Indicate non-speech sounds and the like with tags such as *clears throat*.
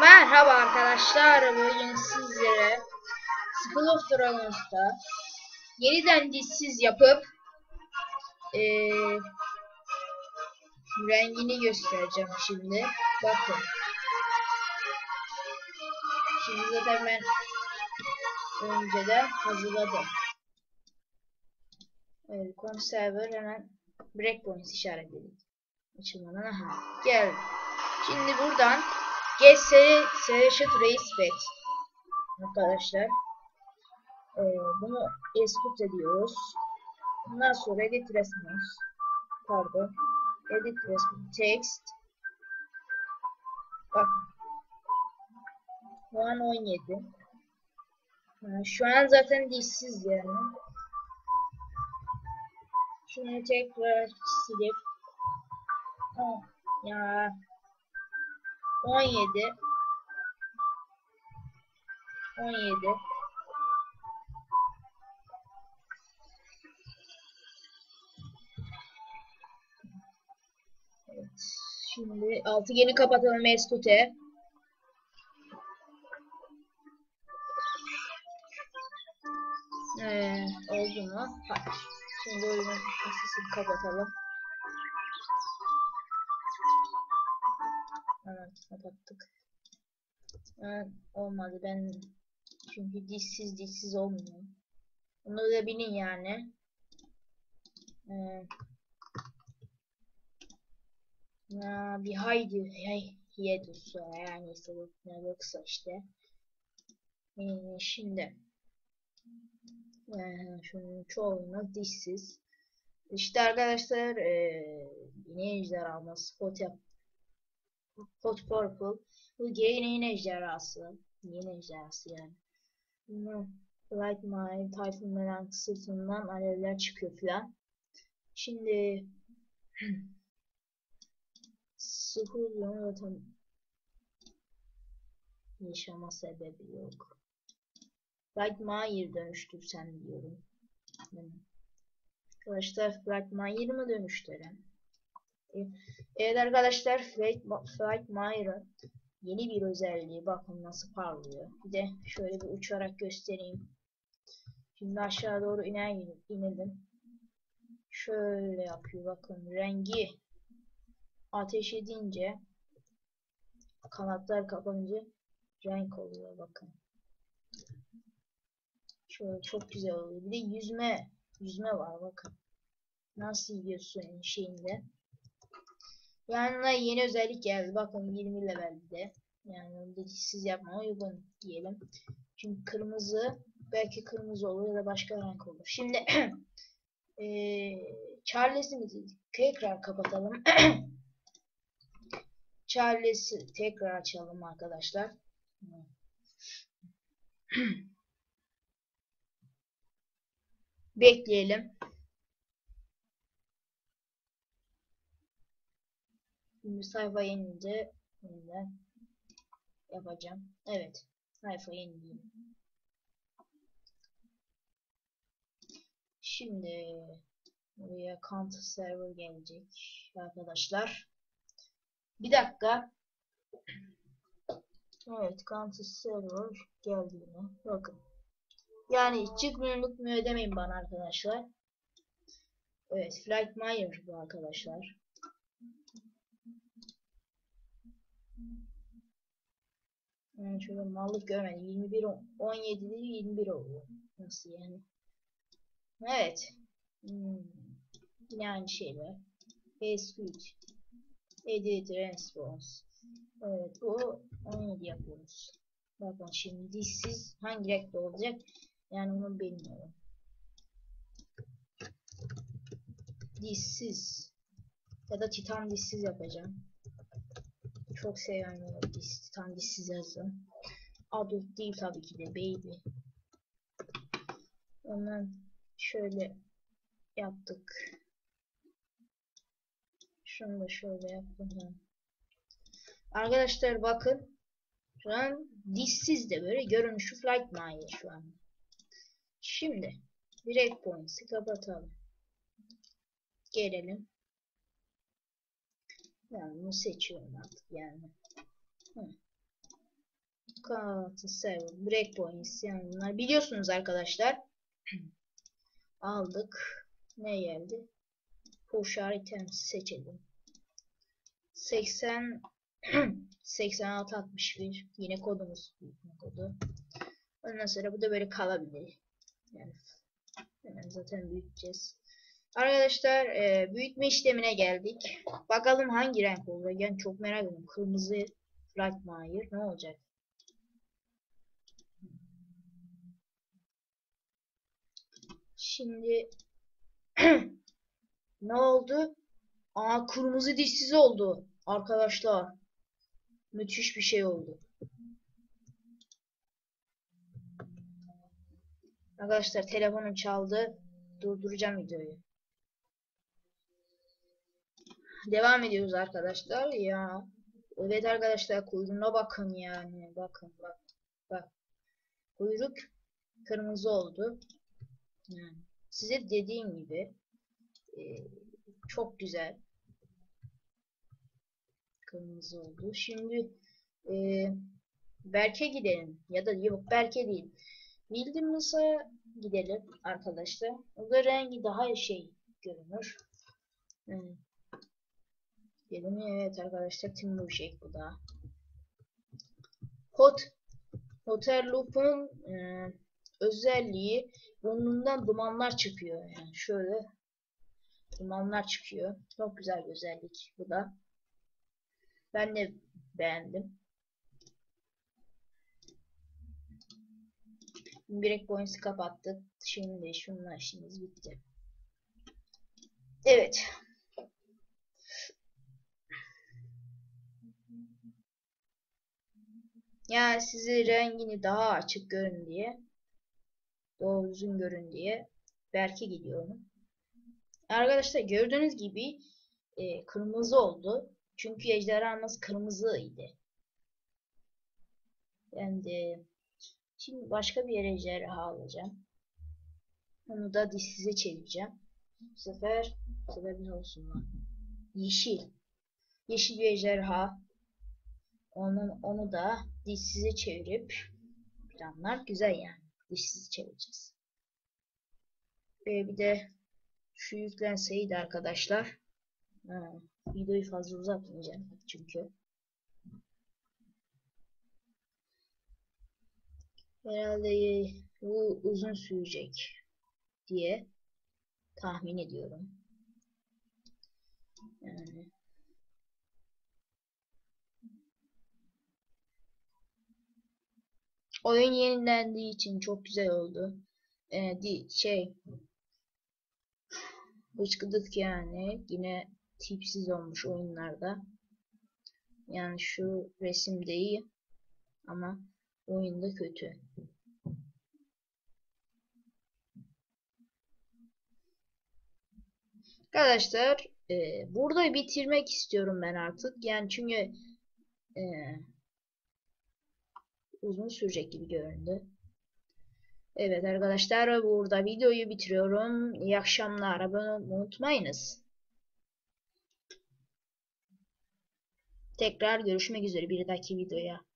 Merhaba arkadaşlar. Bugün sizlere School of Dragons'ta yeniden dizsiz yapıp eee, rengini göstereceğim şimdi. Bakın. Şimdi zaten ben önceden hazırladım. Evet, conserver hemen breakpoints işaretledik. Açılmadan aha gel. Şimdi buradan Get Selection Respect arkadaşlar. Ee, bunu export ediyoruz. Bundan sonra edit response pardon. Edit response text. Bak. Şu an 17 ha, şu an zaten dişsiz yani. Şunu tekrar silip. Ha, ya 17 17 Evet. Şimdi altıgeni kapatalım Eskute. Ee, oldu mu? Hayır. Şimdi oyunun kapatalım. Evet, kapattık. Evet, olmadı. Ben çünkü dişsiz dişsiz olmuyor. Bunu da bilin yani. Ee, ya bir haydi hey Hiedus yani ne yoksa işte. Ee, şimdi ee, şunun çoğunluğu dişsiz. İşte arkadaşlar ee, yine ejderha spot yap Hot Purple. Bu yine ejderhası. Yine ejderhası yani. Light Mine, Typhoon Melank sırtından alevler çıkıyor filan. Şimdi *clears throat* Suhulun zaten yaşama sebebi yok. Light Mire dönüştürsen diyorum. Arkadaşlar Light Mire mı dönüştüren? Evet arkadaşlar Flight, Flight Myron yeni bir özelliği bakın nasıl parlıyor. Bir de şöyle bir uçarak göstereyim. Şimdi aşağı doğru iner inelim. Şöyle yapıyor bakın rengi ateş edince kanatlar kapanınca renk oluyor bakın. Şöyle çok güzel oluyor. Bir de yüzme yüzme var bakın. Nasıl yiyorsun şeyinde. Yanına yeni özellik geldi. Bakın 20 levelde. Yani siz yapma uygun diyelim. Çünkü kırmızı belki kırmızı olur ya da başka renk olur. Şimdi *clears throat* ee, Charles'imizi tekrar kapatalım. *clears throat* Charles'i tekrar açalım arkadaşlar. *clears throat* Bekleyelim. Şimdi sayfa yenince yeniden yapacağım. Evet. Sayfa yenileyim. Şimdi buraya counter server gelecek arkadaşlar. Bir dakika. Evet counter server geldi yine. Bakın. Yani çıkmıyorluk mu ödemeyin bana arkadaşlar. Evet Flight Meyer bu arkadaşlar. Yani şöyle mallık görmedim. 21 17 değil 21 oluyor. Nasıl yani? Evet. Hmm. Aynı şeyler. Switch. Edit Response. Evet bu 17 yapıyoruz. Bakın şimdi dişsiz hangi renkte olacak? Yani onu bilmiyorum. Dişsiz. Ya da titan dişsiz yapacağım. Çok seviyorum diş, tam dişsiz yazın. Adult değil tabii ki de baby. Ondan şöyle yaptık. Şunu da şöyle yaptım. Arkadaşlar bakın. Şu an dişsiz de böyle görünüşü flight mine şu an. Şimdi breakpoints'i kapatalım. Gelelim. Ben bunu seçiyorum artık yani. Hı. Kartı server. Breakpoints yani bunlar biliyorsunuz arkadaşlar. Aldık. Ne geldi? Koşar item seçelim. 80 86 61 yine kodumuz kodu. Ondan sonra bu da böyle kalabilir. Yani hemen zaten büyüteceğiz. Arkadaşlar e, büyütme işlemine geldik. Bakalım hangi renk olacak. Yani çok merak ediyorum. Kırmızı Fragmire ne olacak? Şimdi *clears throat* ne oldu? Aa kırmızı dişsiz oldu arkadaşlar. Müthiş bir şey oldu. Arkadaşlar telefonum çaldı. Durduracağım videoyu. Devam ediyoruz arkadaşlar ya. Evet arkadaşlar kuyruğuna bakın yani. Bakın bak. Bak. Kuyruk kırmızı oldu. Yani size dediğim gibi e, çok güzel kırmızı oldu. Şimdi e, Berke gidelim ya da yok Berke değil. Bildiğimiz'e gidelim arkadaşlar. O da rengi daha şey görünür. Gelin evet arkadaşlar Timur şey bu da. Hot Hotel Loop'un e, özelliği burnundan dumanlar çıkıyor. Yani şöyle dumanlar çıkıyor. Çok güzel bir özellik bu da. Ben de beğendim. Breakpoints'i kapattık. Şimdi şununla işimiz bitti. Evet. Yani sizi rengini daha açık görün diye daha uzun görün diye belki gidiyorum. Arkadaşlar gördüğünüz gibi e, kırmızı oldu. Çünkü ejderhamız kırmızıydı. Ben de şimdi başka bir yere ejderha alacağım. Onu da dişsize çevireceğim. Bu sefer bu sefer ne olsun lan? Yeşil. Yeşil bir ejderha. Onun, onu da dişsize çevirip planlar güzel yani. Dişsiz çevireceğiz. Ve bir de şu yüklenseydi arkadaşlar. Ha, videoyu fazla uzatmayacağım çünkü. Herhalde bu uzun sürecek diye tahmin ediyorum. Yani oyun yenilendiği için çok güzel oldu. Ee, di şey Hıçkıdık yani. Yine tipsiz olmuş oyunlarda. Yani şu resimde iyi. Ama oyunda kötü. Arkadaşlar e, burada bitirmek istiyorum ben artık. Yani çünkü e, uzun sürecek gibi göründü. Evet arkadaşlar burada videoyu bitiriyorum. İyi akşamlar. Abone olmayı unutmayınız. Tekrar görüşmek üzere bir dahaki videoya.